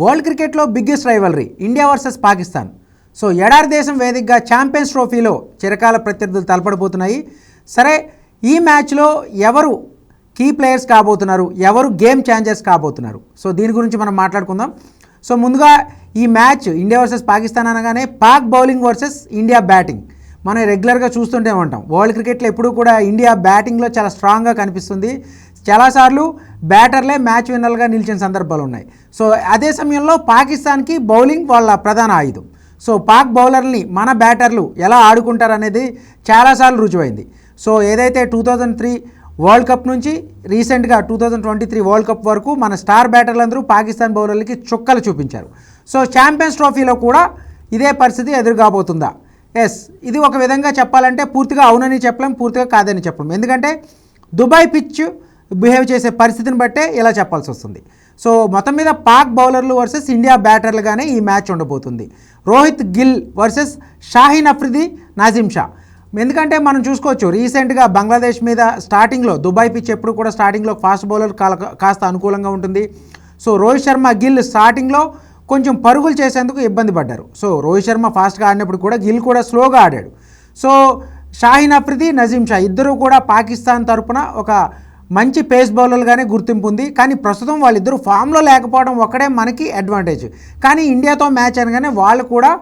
World క్రికెట్లో biggest rivalry India versus Pakistan. So ఎడారి దేశం వేదికగా ఛాంపియన్స్ ట్రోఫీలో చిరకాల ప్రత్యర్థులు తలపడిపోతున్నాయి. సరే ఈ మ్యాచ్లో ఎవరు కీ ప్లేయర్స్ కాబోతున్నారు? ఎవరు గేమ్ చేంజర్స్ కాబోతున్నారు? సో దీని గురించి మనం మాట్లాడుకుందాం. సో ముందుగా ఈ మ్యాచ్ ఇండియా వర్సెస్ పాకిస్తాన్ అనగానే Pak bowling versus India batting. మనం రెగ్యులర్గా చూస్తుంటే ఉంటాం. వరల్డ్ క్రికెట్లో ఎప్పుడూ కూడా ఇండియా బ్యాటింగ్లో చాలా స్ట్రాంగ్గా కనిపిస్తుంది. చాలాసార్లు బ్యాటర్లే మ్యాచ్ విన్నర్లుగా నిలిచిన సందర్భాలు ఉన్నాయి. సో అదే సమయంలో పాకిస్తాన్కి బౌలింగ్ వాళ్ళ ప్రధాన ఆయుధం. సో పాక్ బౌలర్ని మన బ్యాటర్లు ఎలా ఆడుకుంటారనేది చాలాసార్లు రుజువైంది. సో ఏదైతే two thousand three world cup నుంచి రీసెంట్గా two thousand twenty three world cup వరకు మన స్టార్ బ్యాటర్లందరూ పాకిస్తాన్ బౌలర్లకి చుక్కలు చూపించారు. సో ఛాంపియన్స్ ట్రోఫీలో కూడా ఇదే పరిస్థితి ఎదురుగాబోతుందా? ఎస్ ఇది ఒక విధంగా చెప్పాలంటే పూర్తిగా అవునని చెప్పలేం పూర్తిగా కాదని చెప్పలేం. ఎందుకంటే దుబాయ్ పిచ్ బిహేవ్ చేసే పరిస్థితిని బట్టే ఇలా చెప్పాల్సి వస్తుంది. సో మొత్తం మీద పాక్ బౌలర్లు వర్సెస్ ఇండియా బ్యాటర్లుగానే ఈ మ్యాచ్ ఉండబోతుంది. రోహిత్ గిల్ వర్సెస్ షాహీన్ అఫ్రిది నాజిమ్ షా. ఎందుకంటే మనం చూసుకోవచ్చు రీసెంట్గా బంగ్లాదేశ్ మీద స్టార్టింగ్లో దుబాయ్ పిచ్ ఎప్పుడు కూడా స్టార్టింగ్లో ఫాస్ట్ బౌలర్ కాస్త అనుకూలంగా ఉంటుంది. సో రోహిత్ శర్మ గిల్ స్టార్టింగ్లో కొంచెం పరుగులు చేసేందుకు ఇబ్బంది పడ్డారు. సో రోహిత్ శర్మ ఫాస్ట్గా ఆడినప్పుడు కూడా గిల్ కూడా స్లోగా ఆడాడు. సో షాహీన్ అఫ్రిది నజీమ్ షా ఇద్దరూ కూడా పాకిస్తాన్ తరపున ఒక మంచి పేస్ బౌలర్గానే గుర్తింపు ఉంది. కానీ ప్రస్తుతం వాళ్ళిద్దరూ ఫామ్లో లేకపోవడం ఒక్కడే మనకి అడ్వాంటేజ్ కానీ ఇండియాతో మ్యాచ్ అనగానే వాళ్ళు కూడా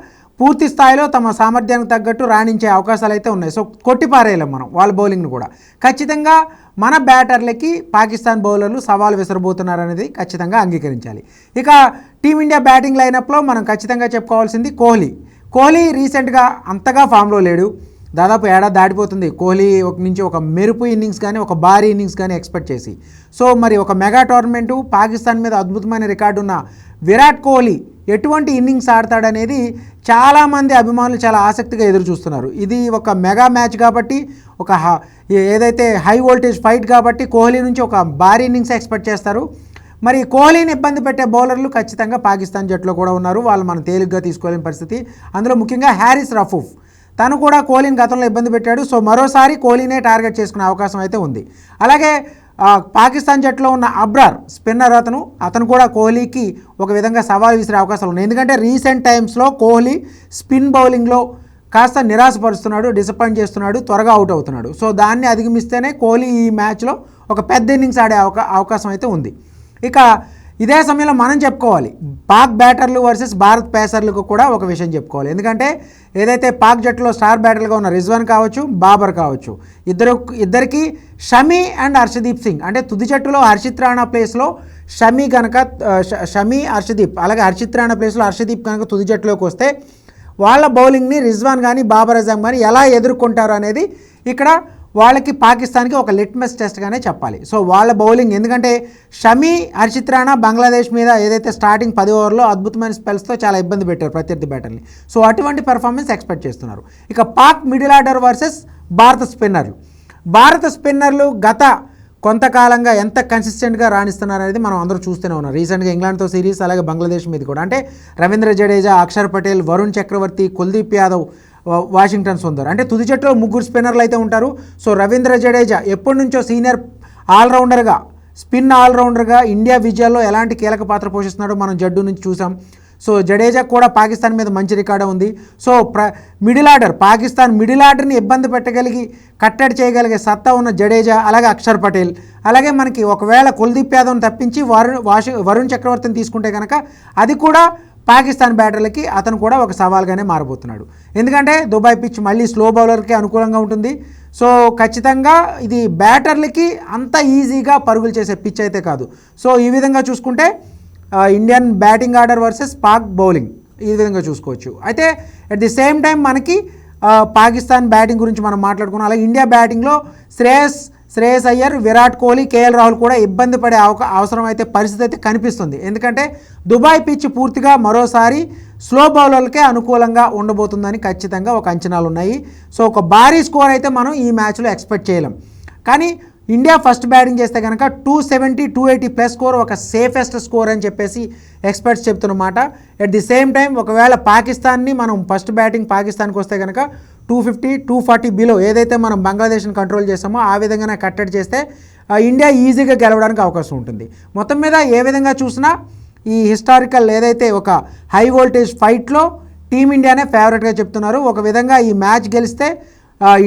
పూర్తి స్థాయిలో తమ సామర్థ్యానికి తగ్గట్టు రాణించే అవకాశాలు అయితే ఉన్నాయి. సో కొట్టిపారేయలేం మనం వాళ్ళ బౌలింగ్ను కూడా. ఖచ్చితంగా మన బ్యాటర్లకి పాకిస్తాన్ బౌలర్లు సవాల్ విసరబోతున్నారనేది ఖచ్చితంగా అంగీకరించాలి. ఇక టీమిండియా బ్యాటింగ్ లైనప్లో మనం ఖచ్చితంగా చెప్పుకోవాల్సింది కోహ్లీ. కోహ్లీ రీసెంట్గా అంతగా ఫామ్లో లేడు. దాదాపు ఏడాది దాటిపోతుంది. కోహ్లీ ఒక నుంచి ఒక మెరుపు ఇన్నింగ్స్ కానీ ఒక భారీ ఇన్నింగ్స్ కానీ ఎక్స్పెక్ట్ చేసి. సో మరి ఒక మెగా టోర్నమెంటు పాకిస్తాన్ మీద అద్భుతమైన రికార్డు ఉన్న విరాట్ కోహ్లీ ఎటువంటి ఇన్నింగ్స్ ఆడతాడనేది చాలామంది అభిమానులు చాలా ఆసక్తిగా ఎదురు చూస్తున్నారు ఇది ఒక మెగా మ్యాచ్ కాబట్టి ఒక హ- ఏదైతే హై వోల్టేజ్ ఫైట్ కాబట్టి కోహ్లీ నుంచి ఒక భారీ ఇన్నింగ్స్ ఎక్స్పెక్ట్ చేస్తారు. మరి కోహ్లీని ఇబ్బంది పెట్టే బౌలర్లు ఖచ్చితంగా పాకిస్తాన్ జట్టులో కూడా ఉన్నారు. వాళ్ళు మనం తేలిగ్గా తీసుకోలేని పరిస్థితి. అందులో ముఖ్యంగా హ్యారిస్ రఫూఫ్. తను కూడా కోహ్లీని గతంలో ఇబ్బంది పెట్టాడు. సో మరోసారి కోహ్లీనే టార్గెట్ చేసుకునే అవకాశం అయితే ఉంది. అలాగే పాకిస్తాన్ జట్టులో ఉన్న అబ్రార్ స్పిన్నర్ అతను అతను కూడా కోహ్లీకి ఒక విధంగా సవాల్ విసిరే అవకాశాలు ఉన్నాయి. ఎందుకంటే రీసెంట్ టైమ్స్లో కోహ్లీ స్పిన్ బౌలింగ్లో కాస్త నిరాశపరుస్తున్నాడు డిసప్పాయింట్ చేస్తున్నాడు త్వరగా అవుట్ అవుతున్నాడు. సో దాన్ని అధిగమిస్తేనే కోహ్లీ ఈ మ్యాచ్లో ఒక పెద్ద ఇన్నింగ్స్ ఆడే అవకా అవకాశం అయితే ఉంది. ఇక ఇదే సమయంలో మనం చెప్పుకోవాలి. పాక్ బ్యాటర్లు వర్సెస్ భారత్ పేసర్లకు కూడా ఒక విషయం చెప్పుకోవాలి. ఎందుకంటే ఏదైతే పాక్ జట్టులో స్టార్ బ్యాటర్లుగా ఉన్న రిజ్వాన్ కావచ్చు బాబర్ కావచ్చు ఇద్దరు ఇద్దరికి షమీ అండ్ హర్షదీప్ సింగ్ అంటే తుది జట్టులో హర్షిత్ రాణా ప్లేస్లో షమీ కనుక షమీ హర్షదీప్ అలాగే హర్షిత్ రాణా ప్లేస్లో హర్షదీప్ కనుక తుది జట్టులోకి వస్తే వాళ్ళ బౌలింగ్ని రిజ్వాన్ కానీ బాబర్ అజాం కానీ ఎలా ఎదుర్కొంటారు అనేది ఇక్కడ వాళ్ళకి పాకిస్తాన్కి ఒక లిట్మస్ టెస్ట్గానే చెప్పాలి. సో వాళ్ళ బౌలింగ్ ఎందుకంటే షమీ హర్షిత్ రాణా బంగ్లాదేశ్ మీద ఏదైతే స్టార్టింగ్ పది ఓవర్లో అద్భుతమైన స్పెల్స్తో చాలా ఇబ్బంది పెట్టారు ప్రత్యర్థి బ్యాటర్ని సో అటువంటి పెర్ఫార్మెన్స్ ఎక్స్పెక్ట్ చేస్తున్నారు. ఇక పాక్ మిడిల్ ఆర్డర్ వర్సెస్ భారత స్పిన్నర్లు భారత స్పిన్నర్లు గత కొంతకాలంగా ఎంత కన్సిస్టెంట్గా రాణిస్తున్నారు అనేది మనం అందరూ చూస్తూనే ఉన్నాం. రీసెంట్గా ఇంగ్లాండ్తో సిరీస్ అలాగే బంగ్లాదేశ్ మీద కూడా. అంటే రవీంద్ర జడేజా అక్షర్ పటేల్ వరుణ్ చక్రవర్తి కుల్దీప్ యాదవ్ వాషింగ్టన్ సుందర్. అంటే తుది జట్టులో ముగ్గురు స్పిన్నర్లు అయితే ఉంటారు. సో రవీంద్ర జడేజా ఎప్పటి నుంచో సీనియర్ ఆల్రౌండర్గా స్పిన్ ఆల్రౌండర్గా ఇండియా విజయాల్లో ఎలాంటి కీలక పాత్ర పోషిస్తున్నాడో మనం జడ్డు నుంచి చూసాం. సో జడేజా కూడా పాకిస్తాన్ మీద మంచి రికార్డు ఉంది. సో ప్ర మిడిల్ ఆర్డర్ పాకిస్తాన్ మిడిల్ ఆర్డర్ని ఇబ్బంది పెట్టగలిగి కట్టడి చేయగలిగే సత్తా ఉన్న జడేజా అలాగే అక్షర్ పటేల్. అలాగే మనకి ఒకవేళ కుల్దీప్ యాదవ్ని తప్పించి వరుణ్ వాషి వరుణ్ చక్రవర్తిని తీసుకుంటే కనుక అది కూడా పాకిస్తాన్ బ్యాటర్లకి అతను కూడా ఒక సవాల్గానే మారబోతున్నాడు. ఎందుకంటే దుబాయ్ పిచ్ మళ్ళీ స్లో బౌలర్కి అనుకూలంగా ఉంటుంది. సో ఖచ్చితంగా ఇది బ్యాటర్లకి అంత ఈజీగా పరుగులు చేసే పిచ్ అయితే కాదు. సో ఈ విధంగా చూసుకుంటే Indian batting order versus Pak bowling ఈ విధంగా చూసుకోవచ్చు. అయితే అట్ ది సేమ్ టైం మనకి పాకిస్తాన్ బ్యాటింగ్ గురించి మనం మాట్లాడుకున్నాం. అలాగే ఇండియా బ్యాటింగ్లో శ్రేయస్ శ్రేయస్ అయ్యర్ విరాట్ కోహ్లీ కేఎల్ రాహుల్ కూడా ఇబ్బంది పడే అవక అవసరం అయితే పరిస్థితి అయితే కనిపిస్తుంది. ఎందుకంటే దుబాయ్ పిచ్ పూర్తిగా మరోసారి స్లో బౌలర్లకే అనుకూలంగా ఉండబోతుందని ఖచ్చితంగా ఒక అంచనాలు ఉన్నాయి సో ఒక భారీ స్కోర్ అయితే మనం ఈ మ్యాచ్లో ఎక్స్పెక్ట్ చేయలేం. కానీ ఇండియా ఫస్ట్ బ్యాటింగ్ చేస్తే కనుక two seventy two eighty plus score ఒక సేఫెస్ట్ స్కోర్ అని చెప్పేసి ఎక్స్పర్ట్స్ చెప్తున్నమాట. ఎట్ ది సేమ్ టైం ఒకవేళ పాకిస్తాన్ని మనం ఫస్ట్ బ్యాటింగ్ పాకిస్తాన్కి వస్తే కనుక two fifty two forty below ఏదైతే మనం బంగ్లాదేశ్ని కంట్రోల్ చేస్తామో ఆ విధంగానే కట్టడి చేస్తే ఇండియా ఈజీగా గెలవడానికి అవకాశం ఉంటుంది. మొత్తం మీద ఏ విధంగా చూసినా ఈ హిస్టారికల్ ఏదైతే ఒక హై వోల్టేజ్ ఫైట్లో టీమిండియానే ఫేవరెట్గా చెప్తున్నారు. ఒక విధంగా ఈ మ్యాచ్ గెలిస్తే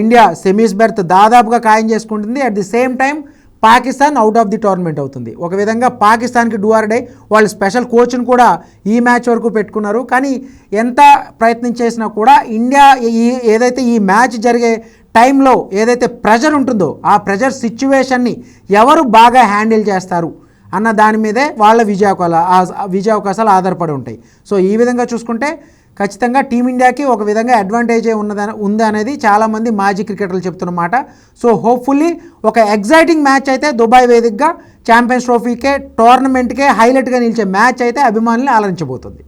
ఇండియా సెమీస్ బెర్త్ దాదాపుగా ఖాయం చేసుకుంటుంది. At the same time Pakistan out of the tournament అవుతుంది. ఒక విధంగా పాకిస్తాన్కి డూఆర్డే వాళ్ళు స్పెషల్ కోచ్ను కూడా ఈ మ్యాచ్ వరకు పెట్టుకున్నారు. కానీ ఎంత ప్రయత్నం చేసినా కూడా ఇండియా ఈ ఏదైతే ఈ మ్యాచ్ జరిగే టైంలో ఏదైతే ప్రెజర్ ఉంటుందో ఆ ప్రెజర్ సిచ్యువేషన్ని ఎవరు బాగా హ్యాండిల్ చేస్తారు అన్న దాని మీదే వాళ్ళ విజయావకాల ఆ విజయావకాశాలు ఆధారపడి ఉంటాయి. సో ఈ విధంగా చూసుకుంటే ఖచ్చితంగా టీమిండియాకి ఒక విధంగా అడ్వాంటేజే ఉన్నదని ఉంది అనేది చాలామంది మాజీ క్రికెటర్లు చెప్తున్నమాట. సో హోప్ఫుల్లీ ఒక ఎగ్జైటింగ్ మ్యాచ్ అయితే దుబాయ్ వేదికగా ఛాంపియన్స్ ట్రోఫీకే టోర్నమెంట్కే హైలైట్గా నిలిచే మ్యాచ్ అయితే అభిమానులు ఆలరించబోతుంది.